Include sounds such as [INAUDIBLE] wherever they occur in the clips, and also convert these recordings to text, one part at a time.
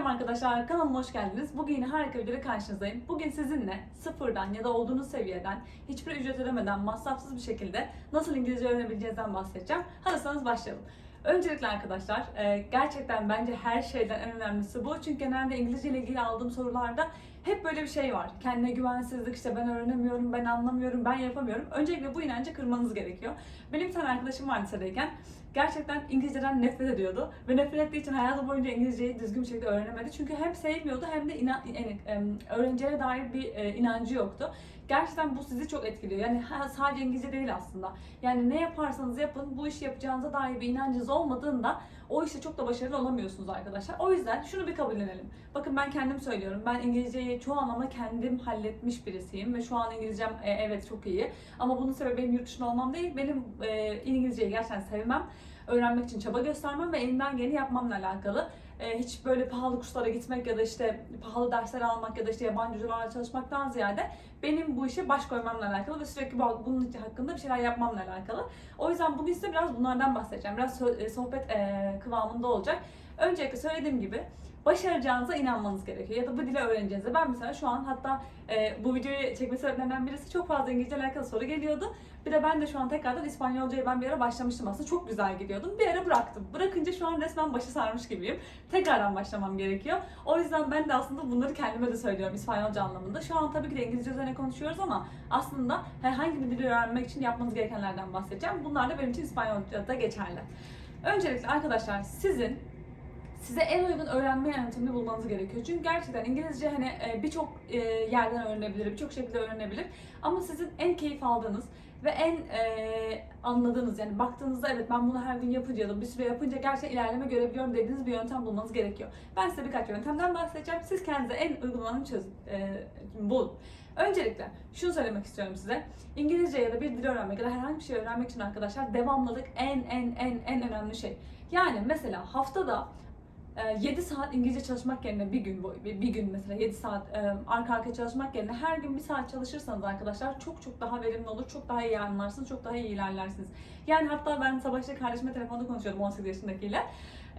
Selam arkadaşlar, kanalıma hoş geldiniz. Bugün yine harika bir karşınızdayım. Bugün sizinle sıfırdan ya da olduğunuz seviyeden hiçbir ücret ödemeden masrafsız bir şekilde nasıl İngilizce öğrenebileceğinizden bahsedeceğim. Hazırsanız başlayalım. Öncelikle arkadaşlar, e, gerçekten bence her şeyden en önemlisi bu. Çünkü genelde İngilizce ile ilgili aldığım sorularda hep böyle bir şey var. Kendine güvensizlik, işte ben öğrenemiyorum, ben anlamıyorum, ben yapamıyorum. Öncelikle bu inancı kırmanız gerekiyor. Benim bir tane arkadaşım var lisedeyken gerçekten İngilizceden nefret ediyordu. Ve nefret ettiği için hayatı boyunca İngilizceyi düzgün bir şekilde öğrenemedi. Çünkü hem sevmiyordu hem de inan, yani, em, öğrenciye dair bir e, inancı yoktu. Gerçekten bu sizi çok etkiliyor. Yani sadece İngilizce değil aslında. Yani ne yaparsanız yapın bu işi yapacağınıza dair bir inancınız olmadığında o işte çok da başarılı olamıyorsunuz arkadaşlar. O yüzden şunu bir kabullenelim. Bakın ben kendim söylüyorum. Ben İngilizceyi çoğu anlamda kendim halletmiş birisiyim ve şu an İngilizcem e, evet çok iyi. Ama bunun sebebi benim yurt dışında olmam değil. Benim e, İngilizceyi gerçekten sevmem öğrenmek için çaba göstermem ve elimden geleni yapmamla alakalı. Ee, hiç böyle pahalı kurslara gitmek ya da işte pahalı dersler almak ya da işte yabancı hocalarla çalışmaktan ziyade benim bu işe baş koymamla alakalı ve sürekli bu- bunun hakkında bir şeyler yapmamla alakalı. O yüzden bugün size biraz bunlardan bahsedeceğim. Biraz e, sohbet e, kıvamında olacak. Öncelikle söylediğim gibi başaracağınıza inanmanız gerekiyor ya da bu dili öğreneceğinize. Ben mesela şu an hatta e, bu videoyu çekme sebeplerinden birisi çok fazla İngilizce ile alakalı soru geliyordu. Bir de ben de şu an tekrardan İspanyolcaya ben bir ara başlamıştım aslında. Çok güzel gidiyordum. Bir ara bıraktım. Bırakınca şu an resmen başı sarmış gibiyim. Tekrardan başlamam gerekiyor. O yüzden ben de aslında bunları kendime de söylüyorum İspanyolca anlamında. Şu an tabii ki de İngilizce üzerine konuşuyoruz ama aslında herhangi bir dili öğrenmek için yapmanız gerekenlerden bahsedeceğim. Bunlar da benim için İspanyolca'da geçerli. Öncelikle arkadaşlar sizin size en uygun öğrenme yöntemini bulmanız gerekiyor. Çünkü gerçekten İngilizce hani e, birçok e, yerden öğrenebilir, birçok şekilde öğrenebilir. Ama sizin en keyif aldığınız ve en e, anladığınız yani baktığınızda evet ben bunu her gün yapınca ya da bir süre yapınca gerçekten ilerleme görebiliyorum dediğiniz bir yöntem bulmanız gerekiyor. Ben size birkaç yöntemden bahsedeceğim. Siz kendinize en uygun olanı çözün, e, bulun. Öncelikle şunu söylemek istiyorum size. İngilizce ya da bir dil öğrenmek ya da herhangi bir şey öğrenmek için arkadaşlar devamlılık en en en en önemli şey. Yani mesela haftada 7 saat İngilizce çalışmak yerine bir gün bir gün mesela 7 saat e, arka arkaya çalışmak yerine her gün bir saat çalışırsanız arkadaşlar çok çok daha verimli olur. Çok daha iyi anlarsınız. Çok daha iyi ilerlersiniz. Yani hatta ben sabah işte kardeşime telefonda konuşuyordum 18 yaşındakiyle.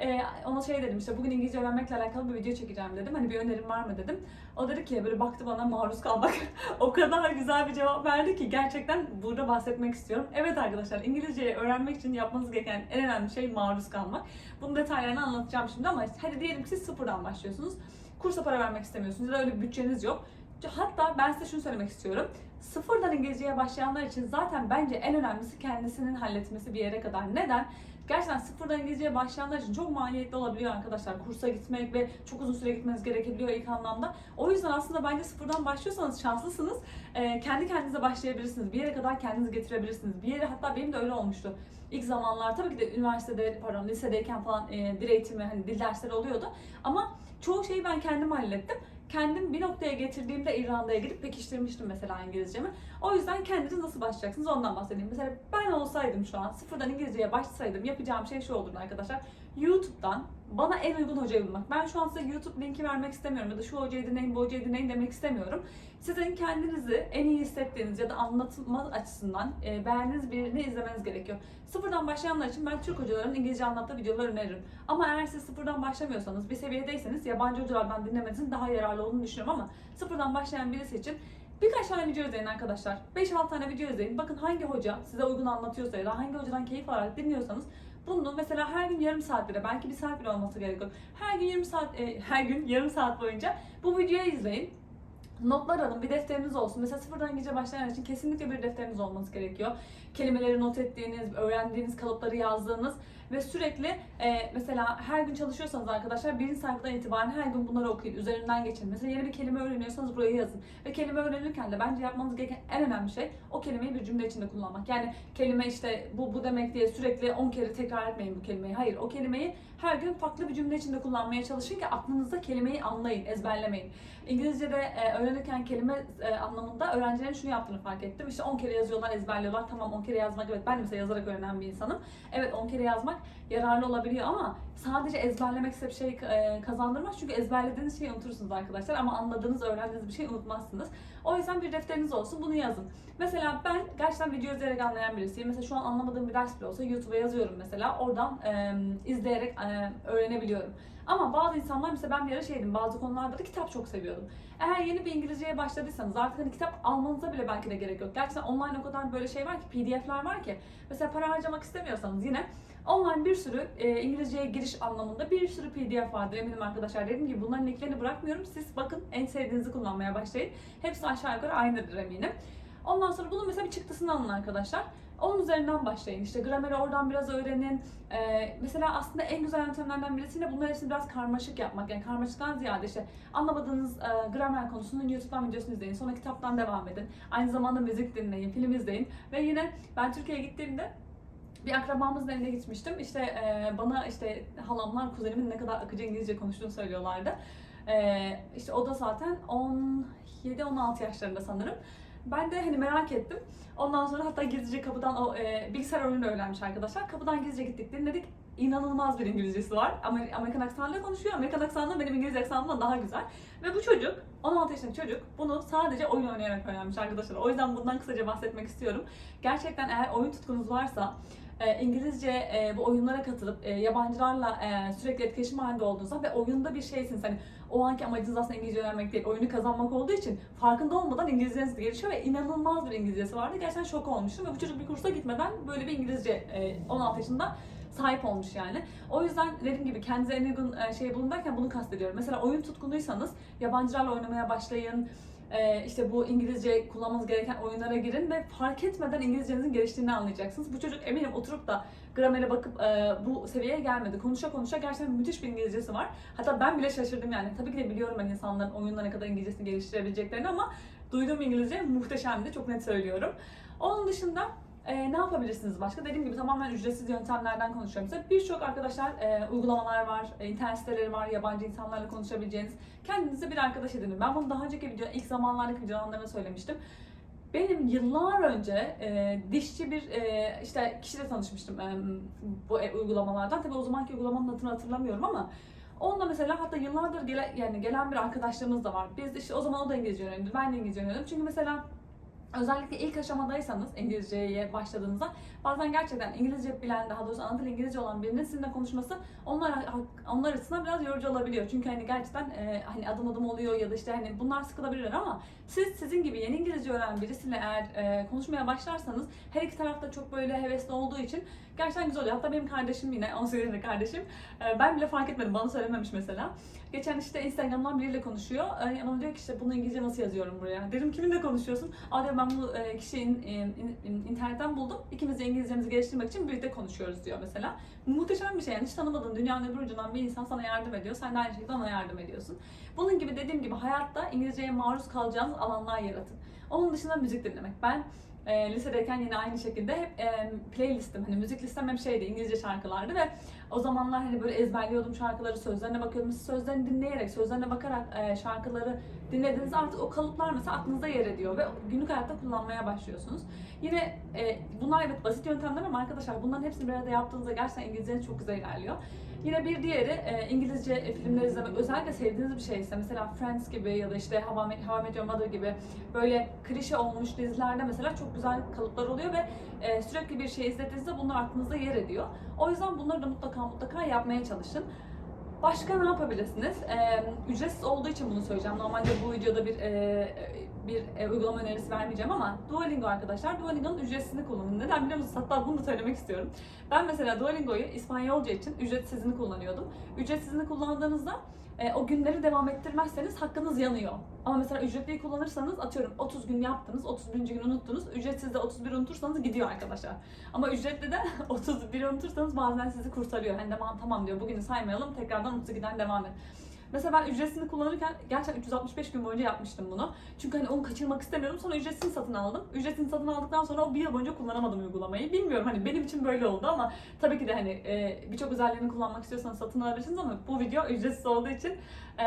E, ona şey dedim işte bugün İngilizce öğrenmekle alakalı bir video çekeceğim dedim. Hani bir önerim var mı dedim. O dedi ki böyle baktı bana maruz kalmak. [LAUGHS] o kadar güzel bir cevap verdi ki gerçekten burada bahsetmek istiyorum. Evet arkadaşlar İngilizceyi öğrenmek için yapmanız gereken en önemli şey maruz kalmak. Bunun detaylarını anlatacağım şimdi ama hadi diyelim ki siz sıfırdan başlıyorsunuz. Kursa para vermek istemiyorsunuz ya da öyle bir bütçeniz yok. Hatta ben size şunu söylemek istiyorum. Sıfırdan İngilizceye başlayanlar için zaten bence en önemlisi kendisinin halletmesi bir yere kadar. Neden? Gerçekten sıfırdan İngilizceye başlayanlar için çok maliyetli olabiliyor arkadaşlar. Kursa gitmek ve çok uzun süre gitmeniz gerekebiliyor ilk anlamda. O yüzden aslında bence sıfırdan başlıyorsanız şanslısınız. Ee, kendi kendinize başlayabilirsiniz. Bir yere kadar kendinizi getirebilirsiniz. Bir yere hatta benim de öyle olmuştu. İlk zamanlar tabii ki de üniversitede, pardon lisedeyken falan e, dil eğitimi, hani dil dersleri oluyordu. Ama çoğu şeyi ben kendim hallettim kendim bir noktaya getirdiğimde İrlanda'ya gidip pekiştirmiştim mesela İngilizcemi. O yüzden kendiniz nasıl başlayacaksınız ondan bahsedeyim. Mesela ben olsaydım şu an sıfırdan İngilizceye başlasaydım yapacağım şey şu olurdu arkadaşlar. YouTube'dan bana en uygun hocayı bulmak. Ben şu an size YouTube linki vermek istemiyorum ya da şu hocayı dinleyin, bu hocayı dinleyin demek istemiyorum. Sizin kendinizi en iyi hissettiğiniz ya da anlatma açısından e, beğendiğiniz birini izlemeniz gerekiyor. Sıfırdan başlayanlar için ben Türk hocaların İngilizce anlattığı videoları öneririm. Ama eğer siz sıfırdan başlamıyorsanız, bir seviyedeyseniz yabancı hocalardan dinlemenizin daha yararlı olduğunu düşünüyorum ama sıfırdan başlayan birisi için Birkaç tane video izleyin arkadaşlar. 5-6 tane video izleyin. Bakın hangi hoca size uygun anlatıyorsa ya da hangi hocadan keyif alarak dinliyorsanız bunu mesela her gün yarım saat bile belki bir saat bile olması gerekiyor. Her gün 20 saat e, her gün yarım saat boyunca bu videoyu izleyin. Notlar alın, bir defteriniz olsun. Mesela sıfırdan İngilizce başlayan için kesinlikle bir defteriniz olması gerekiyor. Kelimeleri not ettiğiniz, öğrendiğiniz kalıpları yazdığınız ve sürekli e, mesela her gün çalışıyorsanız arkadaşlar birinci sayfadan itibaren her gün bunları okuyun, üzerinden geçin. Mesela yeni bir kelime öğreniyorsanız burayı yazın. Ve kelime öğrenirken de bence yapmanız gereken en önemli şey o kelimeyi bir cümle içinde kullanmak. Yani kelime işte bu bu demek diye sürekli 10 kere tekrar etmeyin bu kelimeyi. Hayır, o kelimeyi her gün farklı bir cümle içinde kullanmaya çalışın ki aklınızda kelimeyi anlayın, ezberlemeyin. İngilizce'de e, öğrenirken kelime e, anlamında öğrencilerin şunu yaptığını fark ettim. İşte 10 kere yazıyorlar, ezberliyorlar. Tamam 10 kere yazmak evet ben de mesela yazarak öğrenen bir insanım. Evet 10 kere yazmak yararlı olabiliyor ama sadece ezberlemek size bir şey e, kazandırmaz. Çünkü ezberlediğiniz şeyi unutursunuz arkadaşlar ama anladığınız, öğrendiğiniz bir şey unutmazsınız. O yüzden bir defteriniz olsun, bunu yazın. Mesela ben gerçekten video izleyerek anlayan birisiyim. Mesela şu an anlamadığım bir ders bile olsa YouTube'a yazıyorum mesela. Oradan e, izleyerek e, öğrenebiliyorum. Ama bazı insanlar mesela ben bir ara şeydim bazı konularda da kitap çok seviyordum. Eğer yeni bir İngilizceye başladıysanız artık hani kitap almanıza bile belki de gerek yok. Gerçekten online o kadar böyle şey var ki PDF'ler var ki mesela para harcamak istemiyorsanız yine online bir sürü e, İngilizceye giriş anlamında bir sürü PDF vardır eminim arkadaşlar. Dediğim gibi bunların linklerini bırakmıyorum. Siz bakın en sevdiğinizi kullanmaya başlayın. Hepsi aşağı yukarı aynıdır eminim. Ondan sonra bunun mesela bir çıktısını alın arkadaşlar. Onun üzerinden başlayın. İşte grameri oradan biraz öğrenin. Ee, mesela aslında en güzel yöntemlerden birisi yine bunların hepsini biraz karmaşık yapmak. Yani karmaşıktan ziyade işte anlamadığınız e, gramer konusunun YouTube'dan videosunu izleyin. Sonra kitaptan devam edin. Aynı zamanda müzik dinleyin, film izleyin. Ve yine ben Türkiye'ye gittiğimde bir akrabamızın evine gitmiştim. İşte e, bana işte halamlar kuzenimin ne kadar akıcı İngilizce konuştuğunu söylüyorlardı. E, işte o da zaten 17-16 yaşlarında sanırım. Ben de hani merak ettim. Ondan sonra hatta gizlice kapıdan o e, bilgisayar oyunu öğrenmiş arkadaşlar. Kapıdan gizlice gittik dinledik. İnanılmaz bir İngilizcesi var. Amer- Amerikan aksanıyla konuşuyor. Amerikan aksanı benim İngilizce aksanımdan daha güzel. Ve bu çocuk, 16 yaşındaki çocuk bunu sadece oyun oynayarak öğrenmiş arkadaşlar. O yüzden bundan kısaca bahsetmek istiyorum. Gerçekten eğer oyun tutkunuz varsa e, İngilizce e, bu oyunlara katılıp e, yabancılarla sürekli etkileşim halinde olduğunuzda ve oyunda bir şeysiniz. Hani o anki amacınız aslında İngilizce öğrenmek değil, oyunu kazanmak olduğu için farkında olmadan İngilizceniz gelişiyor ve inanılmaz bir İngilizcesi vardı. Gerçekten şok olmuştum ve bu çocuk bir kursa gitmeden böyle bir İngilizce e, 16 yaşında sahip olmuş yani. O yüzden dediğim gibi kendinize en uygun şeyi bulun derken bunu kastediyorum. Mesela oyun tutkunuysanız yabancılarla oynamaya başlayın. E, işte bu İngilizce kullanmanız gereken oyunlara girin ve fark etmeden İngilizcenizin geliştiğini anlayacaksınız. Bu çocuk eminim oturup da gramere bakıp e, bu seviyeye gelmedi. Konuşa konuşa gerçekten müthiş bir İngilizcesi var. Hatta ben bile şaşırdım yani. Tabii ki de biliyorum ben insanların oyunla ne kadar İngilizcesini geliştirebileceklerini ama duyduğum İngilizce muhteşemdi. Çok net söylüyorum. Onun dışında e, ne yapabilirsiniz başka? Dediğim gibi tamamen ücretsiz yöntemlerden konuşuyorum size. Birçok arkadaşlar e, uygulamalar var, e, internet siteleri var, yabancı insanlarla konuşabileceğiniz. Kendinize bir arkadaş edinin. Ben bunu daha önceki video, ilk zamanlardaki videolarımda söylemiştim. Benim yıllar önce e, dişçi bir e, işte kişiyle tanışmıştım e, bu e, uygulamalardan. Tabii o zamanki uygulamanın adını hatırlamıyorum ama Onunla mesela hatta yıllardır gele, yani gelen bir arkadaşlığımız da var. Biz işte o zaman o da İngilizce öğrendi, ben de İngilizce öğrendim. Çünkü mesela Özellikle ilk aşamadaysanız İngilizceye başladığınızda bazen gerçekten İngilizce bilen daha doğrusu ana dili İngilizce olan birinin sizinle konuşması onlar onlar açısından biraz yorucu olabiliyor. Çünkü hani gerçekten e, hani adım adım oluyor ya da işte hani bunlar sıkılabilir ama siz sizin gibi yeni İngilizce öğrenen birisiyle eğer e, konuşmaya başlarsanız her iki tarafta çok böyle hevesli olduğu için gerçekten güzel oluyor. Hatta benim kardeşim yine 18 yaşındaki kardeşim e, ben bile fark etmedim bana söylememiş mesela. Geçen işte Instagram'dan biriyle konuşuyor. E, bana diyor ki işte bunu İngilizce nasıl yazıyorum buraya? Dedim kiminle konuşuyorsun? Aa diyor ben bu e, kişiyi in- internetten buldum. İkimiz de İngilizcemizi geliştirmek için birlikte konuşuyoruz diyor mesela. Muhteşem bir şey yani hiç tanımadığın dünyanın öbür ucundan bir insan sana yardım ediyor. Sen de aynı şekilde ona yardım ediyorsun. Bunun gibi dediğim gibi hayatta İngilizceye maruz kalacağınız alanlar yaratın. Onun dışında müzik dinlemek. Ben e, lisedeyken yine aynı şekilde hep e, playlistim. Hani müzik listem hep şeydi İngilizce şarkılardı ve o zamanlar hani böyle ezberliyordum şarkıları, sözlerine bakıyordum. Sözlerini dinleyerek, sözlerine bakarak e, şarkıları dinlediğinizde artık o kalıplar mesela aklınızda yer ediyor ve günlük hayatta kullanmaya başlıyorsunuz. Yine e, bunlar evet basit yöntemler ama arkadaşlar bunların hepsini bir arada yaptığınızda gerçekten İngilizceniz çok güzel ilerliyor. Yine bir diğeri e, İngilizce filmler izlemek. Özellikle sevdiğiniz bir şeyse mesela Friends gibi ya da işte How I Met Your Mother gibi böyle klişe olmuş dizilerde mesela çok güzel kalıplar oluyor ve e, sürekli bir şey izlediğinizde bunlar aklınızda yer ediyor. O yüzden bunları da mutlaka mutlaka yapmaya çalışın. Başka ne yapabilirsiniz? Ee, ücretsiz olduğu için bunu söyleyeceğim. Normalde bu videoda bir e, bir e, uygulama önerisi vermeyeceğim ama Duolingo arkadaşlar. Duolingo'nun ücretsizini kullanın. Neden biliyor musunuz? Hatta bunu da söylemek istiyorum. Ben mesela Duolingo'yu İspanyolca için ücretsizini kullanıyordum. Ücretsizini kullandığınızda e, o günleri devam ettirmezseniz hakkınız yanıyor. Ama mesela ücretliyi kullanırsanız atıyorum 30 gün yaptınız, 31. gün unuttunuz. Ücretsizde 31 unutursanız gidiyor arkadaşlar. Ama ücretli de [LAUGHS] 31 unutursanız bazen sizi kurtarıyor. Hani tamam, tamam diyor bugünü saymayalım tekrardan 32'den devam et. Mesela ben ücretsizini kullanırken gerçekten 365 gün boyunca yapmıştım bunu. Çünkü hani onu kaçırmak istemiyordum. Sonra ücretsizini satın aldım. Ücretsizini satın aldıktan sonra o bir yıl boyunca kullanamadım uygulamayı. Bilmiyorum hani benim için böyle oldu ama tabii ki de hani e, birçok özelliğini kullanmak istiyorsanız satın alabilirsiniz ama bu video ücretsiz olduğu için e,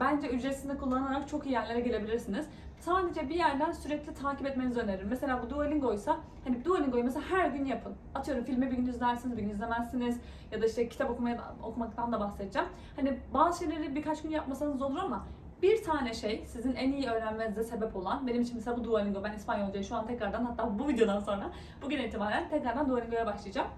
bence ücretsizini kullanarak çok iyi yerlere gelebilirsiniz. Sadece bir yerden sürekli takip etmenizi öneririm. Mesela bu Duolingo ise hani Duolingo'yu mesela her gün yapın. Atıyorum filmi bir gün izlersiniz, bir gün izlemezsiniz ya da işte kitap okumaya okumaktan da bahsedeceğim. Hani bazı şeyleri birkaç gün yapmasanız olur ama bir tane şey sizin en iyi öğrenmenize sebep olan, benim için mesela bu Duolingo, ben İspanyolcayı şu an tekrardan hatta bu videodan sonra bugün itibaren tekrardan Duolingo'ya başlayacağım.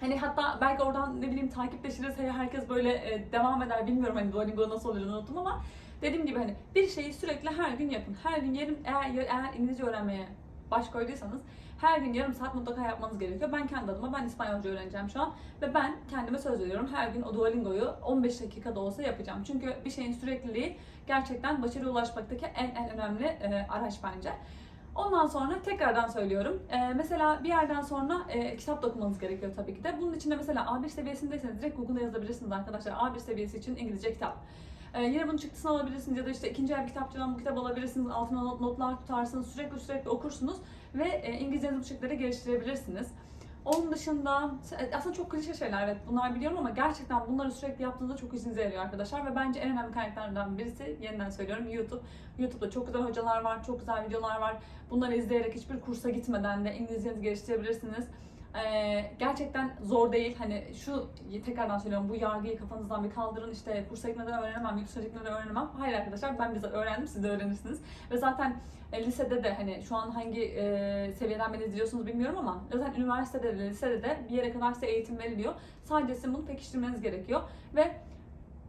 Hani hatta belki oradan ne bileyim takipleşiriz, herkes böyle e, devam eder bilmiyorum hani Duolingo nasıl olur unuttum ama dediğim gibi hani bir şeyi sürekli her gün yapın. Her gün yarım eğer eğer İngilizce öğrenmeye baş koyduysanız her gün yarım saat mutlaka yapmanız gerekiyor. Ben kendi adıma ben İspanyolca öğreneceğim şu an ve ben kendime söz veriyorum her gün o Duolingo'yu 15 dakikada olsa yapacağım. Çünkü bir şeyin sürekliliği gerçekten başarıya ulaşmaktaki en en önemli e, araç bence. Ondan sonra tekrardan söylüyorum. Ee, mesela bir yerden sonra e, kitap da okumanız gerekiyor tabii ki de. Bunun için de mesela A1 seviyesindeyseniz direkt Google'a yazabilirsiniz arkadaşlar. A1 seviyesi için İngilizce kitap. Ee, yine bunun çıktısını alabilirsiniz ya da işte ikinci el bir kitapçıdan bu kitabı alabilirsiniz. Altına not, notlar tutarsınız. Sürekli sürekli okursunuz ve e, İngilizcenizi bu şekilde geliştirebilirsiniz. Onun dışında aslında çok klişe şeyler evet bunlar biliyorum ama gerçekten bunları sürekli yaptığınızda çok işinize yarıyor arkadaşlar ve bence en önemli kaynaklardan birisi yeniden söylüyorum YouTube. YouTube'da çok güzel hocalar var, çok güzel videolar var. Bunları izleyerek hiçbir kursa gitmeden de İngilizcenizi geliştirebilirsiniz. Ee, gerçekten zor değil. Hani şu tekrardan söylüyorum bu yargıyı kafanızdan bir kaldırın. İşte kursa gitmeden öğrenemem, yurt gitmeden öğrenemem. Hayır arkadaşlar ben bizzat öğrendim siz de öğrenirsiniz. Ve zaten e, lisede de hani şu an hangi e, seviyeden beni izliyorsunuz bilmiyorum ama zaten üniversitede de lisede de bir yere kadar size eğitim veriliyor. Sadece sizin bunu pekiştirmeniz gerekiyor. Ve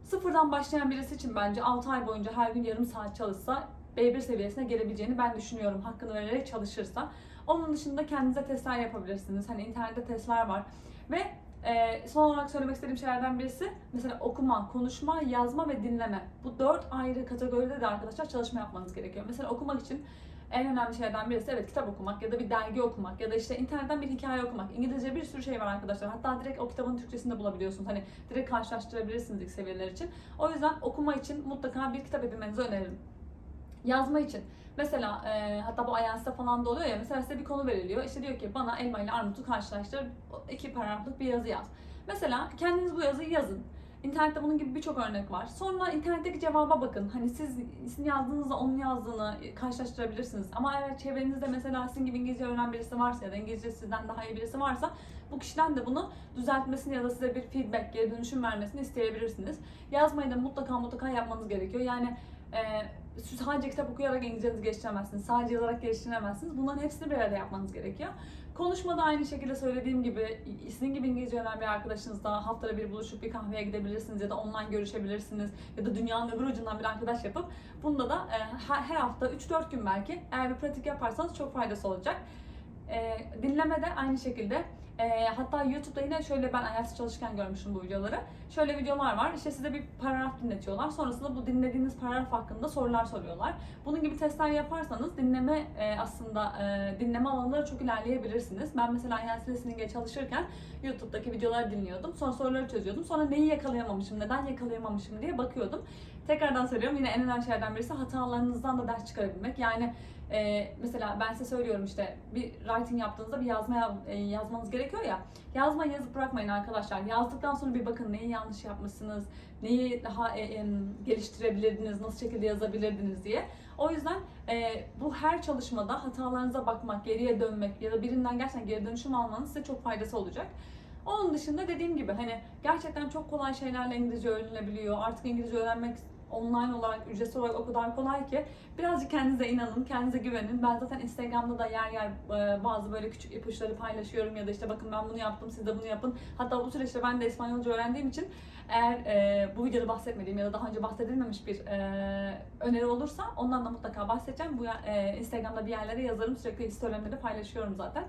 sıfırdan başlayan birisi için bence 6 ay boyunca her gün yarım saat çalışsa B1 seviyesine gelebileceğini ben düşünüyorum hakkını vererek çalışırsa. Onun dışında kendinize testler yapabilirsiniz. Hani internette testler var. Ve e, son olarak söylemek istediğim şeylerden birisi mesela okuma, konuşma, yazma ve dinleme. Bu dört ayrı kategoride de arkadaşlar çalışma yapmanız gerekiyor. Mesela okumak için en önemli şeylerden birisi evet kitap okumak ya da bir dergi okumak ya da işte internetten bir hikaye okumak. İngilizce bir sürü şey var arkadaşlar. Hatta direkt o kitabın Türkçesini de bulabiliyorsunuz. Hani direkt karşılaştırabilirsiniz ilk seviyeler için. O yüzden okuma için mutlaka bir kitap edinmenizi öneririm. Yazma için Mesela e, hatta bu IELTS'te falan da oluyor ya mesela size bir konu veriliyor. İşte diyor ki bana elma ile armutu karşılaştır. iki paragraflık bir yazı yaz. Mesela kendiniz bu yazıyı yazın. İnternette bunun gibi birçok örnek var. Sonra internetteki cevaba bakın. Hani siz sizin yazdığınızla onun yazdığını karşılaştırabilirsiniz. Ama eğer çevrenizde mesela sizin gibi İngilizce öğrenen birisi varsa ya da İngilizce sizden daha iyi birisi varsa bu kişiden de bunu düzeltmesini ya da size bir feedback, geri dönüşüm vermesini isteyebilirsiniz. Yazmayı da mutlaka mutlaka yapmanız gerekiyor. Yani e, sadece kitap okuyarak İngilizcenizi geliştiremezsiniz. Sadece yazarak geliştiremezsiniz. Bunların hepsini bir arada yapmanız gerekiyor. Konuşmada aynı şekilde söylediğim gibi sizin gibi İngilizce öğrenen bir arkadaşınızla haftada bir buluşup bir kahveye gidebilirsiniz ya da online görüşebilirsiniz ya da dünyanın öbür ucundan bir arkadaş yapıp bunda da e, her hafta 3-4 gün belki eğer bir pratik yaparsanız çok faydası olacak. E, dinleme de aynı şekilde e, hatta YouTube'da yine şöyle ben IELTS çalışırken görmüştüm bu videoları. Şöyle videolar var. İşte size bir paragraf dinletiyorlar. Sonrasında bu dinlediğiniz paragraf hakkında sorular soruyorlar. Bunun gibi testler yaparsanız dinleme e, aslında e, dinleme alanında çok ilerleyebilirsiniz. Ben mesela IELTS listening'e çalışırken YouTube'daki videoları dinliyordum. Sonra soruları çözüyordum. Sonra neyi yakalayamamışım, neden yakalayamamışım diye bakıyordum. Tekrardan söylüyorum yine en önemli şeylerden birisi hatalarınızdan da ders çıkarabilmek. Yani e, mesela ben size söylüyorum işte bir writing yaptığınızda bir yazma e, yazmanız gerekiyor ya. Yazma yazıp bırakmayın arkadaşlar. Yazdıktan sonra bir bakın neyi yanlış yapmışsınız, neyi daha e, e, geliştirebilirdiniz, nasıl şekilde yazabilirdiniz diye. O yüzden e, bu her çalışmada hatalarınıza bakmak, geriye dönmek ya da birinden gerçekten geri dönüşüm almanız size çok faydası olacak. Onun dışında dediğim gibi hani gerçekten çok kolay şeylerle İngilizce öğrenilebiliyor. Artık İngilizce öğrenmek online olarak, ücretsiz olarak o kadar kolay ki birazcık kendinize inanın, kendinize güvenin. Ben zaten Instagram'da da yer yer e, bazı böyle küçük ipuçları paylaşıyorum ya da işte bakın ben bunu yaptım, siz de bunu yapın. Hatta bu süreçte ben de İspanyolca öğrendiğim için eğer e, bu videoda bahsetmediğim ya da daha önce bahsedilmemiş bir e, öneri olursa ondan da mutlaka bahsedeceğim. Bu e, Instagram'da bir yerlere yazarım, sürekli storylerimde de paylaşıyorum zaten.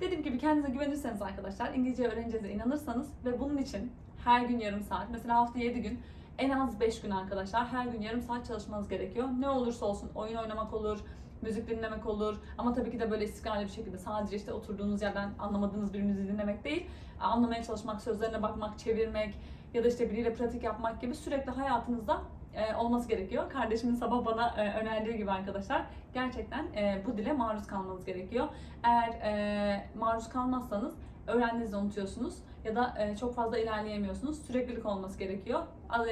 Dediğim gibi kendinize güvenirseniz arkadaşlar, İngilizce öğreneceğinize inanırsanız ve bunun için her gün yarım saat, mesela hafta 7 gün en az 5 gün arkadaşlar her gün yarım saat çalışmanız gerekiyor. Ne olursa olsun oyun oynamak olur, müzik dinlemek olur ama tabii ki de böyle istikrarlı bir şekilde sadece işte oturduğunuz yerden anlamadığınız bir müziği dinlemek değil. Anlamaya çalışmak, sözlerine bakmak, çevirmek ya da işte biriyle pratik yapmak gibi sürekli hayatınızda e, olması gerekiyor. Kardeşimin sabah bana e, önerdiği gibi arkadaşlar gerçekten e, bu dile maruz kalmanız gerekiyor. Eğer e, maruz kalmazsanız öğrendiğinizi unutuyorsunuz ya da e, çok fazla ilerleyemiyorsunuz. Süreklilik olması gerekiyor.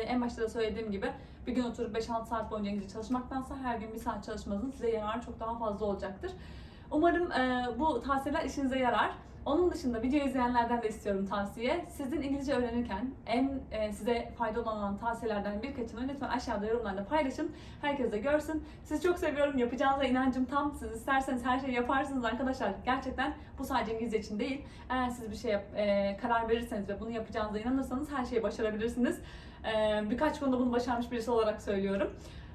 En başta da söylediğim gibi bir gün oturup 5-6 saat boyunca İngilizce çalışmaktansa her gün bir saat çalışmanızın size yararı çok daha fazla olacaktır. Umarım e, bu tavsiyeler işinize yarar. Onun dışında video izleyenlerden de istiyorum tavsiye. Sizin İngilizce öğrenirken en e, size faydalı olan tavsiyelerden birkaçını lütfen aşağıda yorumlarda paylaşın. Herkes de görsün. Sizi çok seviyorum. Yapacağınıza inancım tam. Siz isterseniz her şeyi yaparsınız arkadaşlar. Gerçekten bu sadece İngilizce için değil. Eğer siz bir şey e, karar verirseniz ve bunu yapacağınıza inanırsanız her şeyi başarabilirsiniz. E, birkaç konuda bunu başarmış birisi olarak söylüyorum.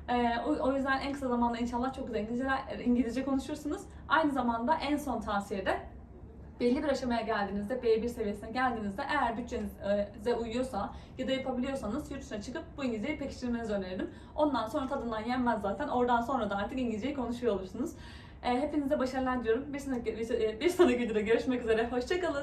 E, o, o yüzden en kısa zamanda inşallah çok güzel İngilizce, İngilizce konuşursunuz. Aynı zamanda en son tavsiyede belli bir aşamaya geldiğinizde, B1 seviyesine geldiğinizde eğer bütçenize uyuyorsa ya da yapabiliyorsanız yurt dışına çıkıp bu İngilizceyi pekiştirmenizi öneririm. Ondan sonra tadından yenmez zaten. Oradan sonra da artık İngilizceyi konuşuyor olursunuz. E, hepinize başarılar diliyorum. Bir sonraki, bir sonraki videoda görüşmek üzere. Hoşçakalın.